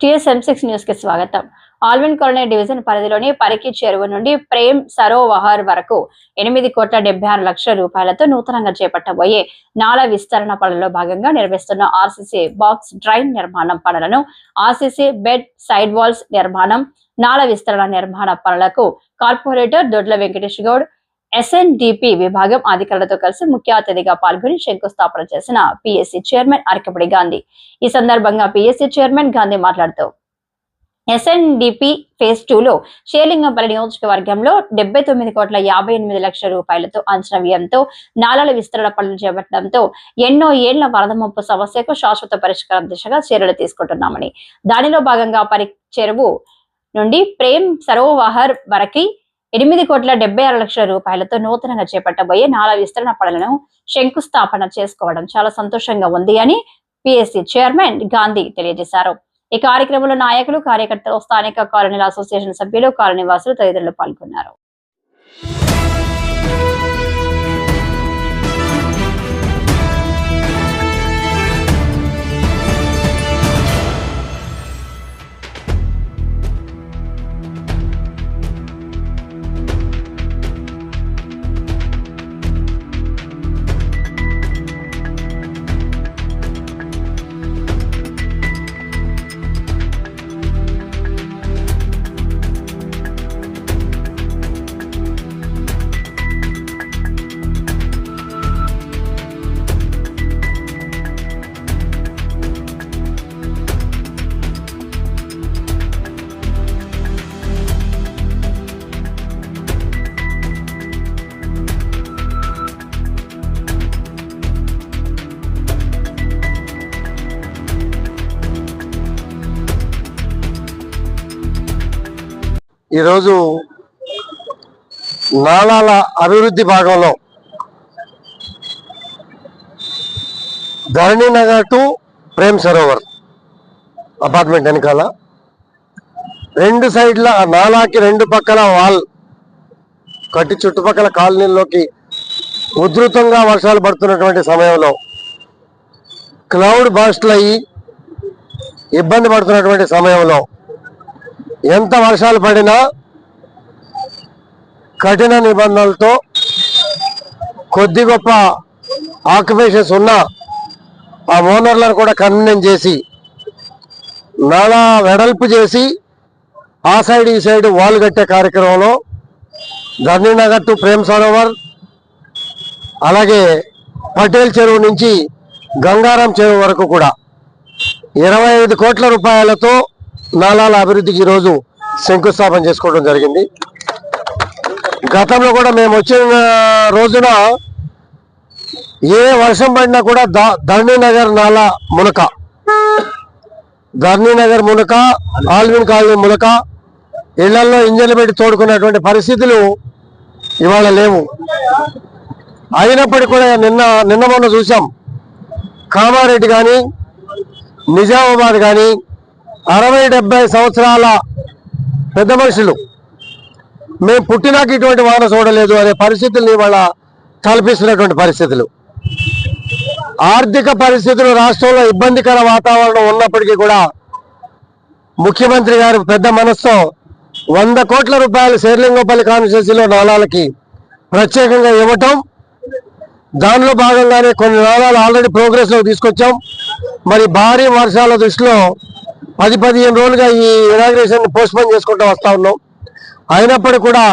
TSM six న్యూస్కి స్వాగతం. Alvin colony division పరిధిలోని పరికి చెరువు నుండి ప్రేమ్ సరోవహర్ వరకు ఎనిమిది కోట్ల డెబ్బై ఆరు లక్షల రూపాయలతో నూతనంగా చేపట్టబోయే నాల విస్తరణ పనుల్లో భాగంగా నిర్వహిస్తున్న ఆర్సీసీ బాక్స్ డ్రైన్ నిర్మాణం పనులను ఆర్సీసీ బెడ్ సైడ్ వాల్స్ నిర్మాణం నాల విస్తరణ నిర్మాణ పనులకు కార్పొరేటర్ దొడ్ల వెంకటేష్ గౌడ్ ఎస్ఎన్డిపి విభాగం అధికారులతో కలిసి ముఖ్య అతిథిగా పాల్గొని శంకుస్థాపన చేసిన పిఎస్సి చైర్మన్ అరకపడి గాంధీ. ఈ సందర్భంగా పిఎస్సి చైర్మన్ గాంధీ మాట్లాడుతూ ఎస్ఎన్డిపి ఫేజ్ టూ లో నియోజకవర్గంలో డెబ్బై తొమ్మిది కోట్ల యాభై ఎనిమిది లక్షల రూపాయలతో అంచనా వ్యయంతో నాలాల విస్తరణ పనులు చేపట్టడంతో ఎన్నో ఏళ్ళ వరద ముప్పు సమస్యకు శాశ్వత పరిష్కారం దిశగా చర్యలు తీసుకుంటున్నామని. దానిలో భాగంగా పరి చెరువు నుండి ప్రేమ్ సరోవహర్ వరకి ఎనిమిది కోట్ల డెబ్బై ఆరు లక్షల రూపాయలతో నూతనంగా చేపట్టబోయే నాలా విస్తరణ పనులను శంకుస్థాపన చేసుకోవడం చాలా సంతోషంగా ఉంది అని పిఎస్సి చైర్మన్ గాంధీ తెలియజేశారు. ఈ కార్యక్రమంలో నాయకులు కార్యకర్తలు స్థానిక కాలనీల అసోసియేషన్ సభ్యులు కాలనీవాసులు తదితరులు పాల్గొన్నారు. ఈరోజు నాళాల అభివృద్ధి భాగంలో ధరణి నగర్ టు ప్రేమ్ సరోవర్ అపార్ట్మెంట్ వెనకాల. రెండు సైడ్ల నాలాకి రెండు పక్కల వాల్ కట్టి చుట్టుపక్కల కాలనీల్లోకి ఉధృతంగా వర్షాలు పడుతున్నటువంటి సమయంలో క్లౌడ్ బాస్ట్లు అయ్యి ఇబ్బంది పడుతున్నటువంటి సమయంలో ఎంత వర్షాలు పడినా కఠిన నిబంధనలతో కొద్ది గొప్ప ఆక్యుపేషన్స్ ఉన్న ఆ ఓనర్లను కూడా కన్వీనియం చేసి నాలా వెడల్పు చేసి ఆ సైడ్ ఈ సైడ్ వాల్ కట్టే కార్యక్రమంలో ధర్నీనగర్ టు ప్రేమ్ సరోవర్ అలాగే పటేల్ చెరువు నుంచి గంగారం చెరువు వరకు కూడా ఇరవై ఐదు కోట్ల రూపాయలతో నాలాల అభివృద్ధికి ఈరోజు శంకుస్థాపన చేసుకోవడం జరిగింది. గతంలో కూడా మేము వచ్చిన రోజున ఏ వర్షం పడినా కూడా ధర్నీ నగర్ నాల మునక. ధర్నీ నగర్ మునక ఆల్విన్ కాలనీ మునక ఇళ్ళలో ఇంజన్లు పెట్టి తోడుకున్నటువంటి పరిస్థితులు ఇవాళ లేవు. అయినప్పటికీ కూడా నిన్న నిన్న మొన్న చూసాం కామారెడ్డి కానీ నిజామాబాద్ కానీ అరవై డెబ్బై సంవత్సరాల పెద్ద మనుషులు. మేము పుట్టినాక ఇటువంటి వాన చూడలేదు అనే పరిస్థితుల్ని ఇవాళ కల్పిస్తున్నటువంటి పరిస్థితులు. ఆర్థిక పరిస్థితులు రాష్ట్రంలో ఇబ్బందికర వాతావరణం ఉన్నప్పటికీ కూడా ముఖ్యమంత్రి గారు పెద్ద మనసుతో వంద కోట్ల రూపాయలు శేర్లింగోపల్లి కాన్స్టిట్యూన్సీలో నాళాలకి ప్రత్యేకంగా ఇవ్వటం దానిలో భాగంగానే కొన్ని నాళాలు ఆల్రెడీ ప్రోగ్రెస్లో తీసుకొచ్చాం. మరి భారీ వర్షాల దృష్టిలో పది పదిహేను రోజులుగా ఈ ఇనాగ్రేషన్ పోస్ట్పోన్ చేసుకుంటూ వస్తూ ఉన్నాం. అయినప్పటికీ కూడా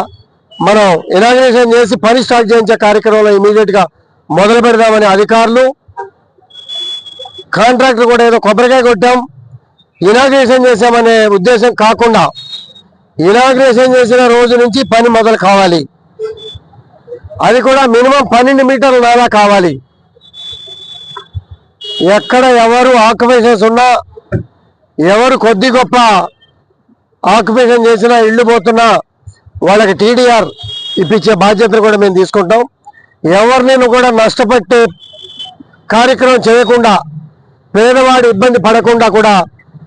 మనం ఇనాగ్రేషన్ చేసి పని స్టార్ట్ చేయించే కార్యక్రమంలో ఇమీడియట్గా మొదలు పెడదామని అధికారులు కాంట్రాక్టర్ కూడా ఏదో కొబ్బరికాయ కొట్టాం. ఇనాగ్రేషన్ చేసామనే ఉద్దేశం కాకుండా ఇనాగ్రేషన్ చేసిన రోజు నుంచి పని మొదలు కావాలి. అది కూడా మినిమం పన్నెండు మీటర్ల నాలా కావాలి. ఎక్కడ ఎవరు ఆక్యుపేషన్స్ ఉన్నా ఎవరు కొద్ది గొప్ప ఆక్యుపేషన్ చేసినా ఇళ్ళు పోతున్నా వాళ్ళకి టీడీఆర్ ఇప్పించే బాధ్యతలు కూడా మేము తీసుకుంటాం. ఎవరిని కూడా నష్టపెట్టే కార్యక్రమం చేయకుండా పేదవాడు ఇబ్బంది పడకుండా కూడా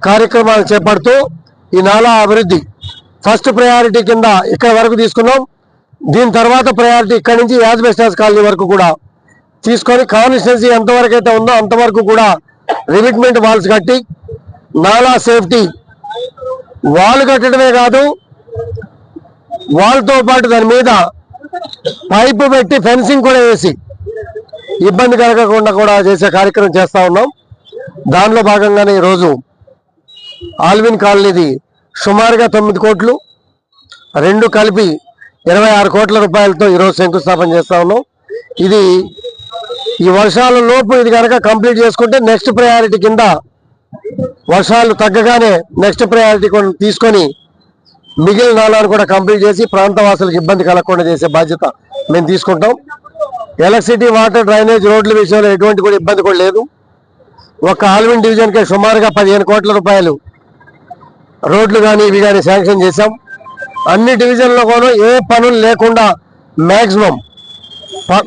కార్యక్రమాలు చేపడుతూ ఈ నాలా అభివృద్ధి ఫస్ట్ ప్రయారిటీ కింద ఇక్కడ వరకు తీసుకున్నాం. దీని తర్వాత ప్రయారిటీ ఇక్కడి నుంచి యాజ్బెస్టాస్ కాలనీ వరకు కూడా తీసుకొని కాన్స్టిట్యున్సీ ఎంతవరకు అయితే ఉందో అంతవరకు కూడా రిమిట్మెంట్ వాల్స్ కట్టి నాలా సేఫ్టీ. వాల్ కట్టడమే కాదు వాల్తో పాటు దాని మీద పైపు పెట్టి ఫెన్సింగ్ కూడా వేసి ఇబ్బంది కలగకుండా కూడా చేసే కార్యక్రమం చేస్తూ ఉన్నాం. దానిలో భాగంగానే ఈరోజు ఆల్విన్ కాలనీది సుమారుగా తొమ్మిది కోట్లు రెండు కలిపి ఇరవై ఆరు కోట్ల రూపాయలతో ఈరోజు శంకుస్థాపన చేస్తా ఉన్నాం. ఇది ఈ వర్షాల లోపు ఇది కనుక కంప్లీట్ చేసుకుంటే నెక్స్ట్ ప్రయారిటీ కింద వర్షాలు తగ్గగానే నెక్స్ట్ ప్రయారిటీ తీసుకొని మిగిలిన నాలాను కూడా కంప్లీట్ చేసి ప్రాంతవాసులకు ఇబ్బంది కలగకుండా చేసే బాధ్యత మేము తీసుకుంటాం. ఎలక్ట్రిసిటీ వాటర్ డ్రైనేజ్ రోడ్ల విషయంలో ఎటువంటి కూడా ఇబ్బంది కూడా లేదు. ఒక ఆల్విన్ డివిజన్కే సుమారుగా పదిహేను కోట్ల రూపాయలు రోడ్లు కానీ ఇవి కానీ శాంక్షన్ చేశాం. అన్ని డివిజన్లో కూడా ఏ పనులు లేకుండా మ్యాక్సిమం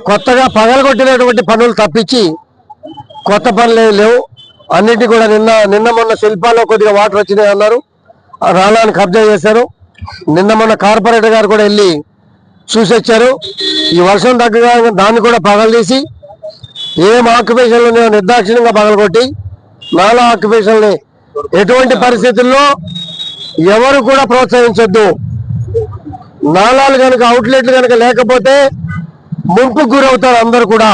కొత్తగా పగలగొట్టినటువంటి పనులు తప్పించి కొత్త పనులు ఏమీ లేవు. అన్నిటి కూడా నిన్న నిన్న మొన్న శిల్పాల్లో కొద్దిగా వాటర్ వచ్చినాయి అన్నారు. ఆ రాళ్ళని కబ్జా చేశారు. నిన్న మొన్న కార్పొరేటర్ గారు కూడా వెళ్ళి చూసి వచ్చారు. ఈ వర్షం తగ్గగా దాన్ని కూడా పగలదీసి ఏం ఆక్యుపేషన్లు నిర్దాక్షిణ్యంగా పగలగొట్టి నాలా ఆక్యుపేషన్ని ఎటువంటి పరిస్థితుల్లో ఎవరు కూడా ప్రోత్సహించొద్దు. నాలాలు కనుక అవుట్లెట్లు కనుక లేకపోతే ముంపుకు గురవుతారు అందరు కూడా.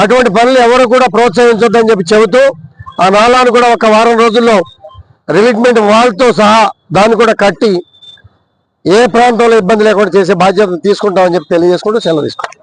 అటువంటి పనులు ఎవరు కూడా ప్రోత్సహించొద్దని చెప్పి చెబుతూ ఆ నాలాను కూడా ఒక వారం రోజుల్లో రిలీట్మెంట్ వాళ్ళతో సహా దాన్ని కూడా కట్టి ఏ ప్రాంతంలో ఇబ్బంది లేకుండా చేసే బాధ్యత తీసుకుంటామని చెప్పి తెలియజేసుకుంటూ సెలవు తీసుకుంటాం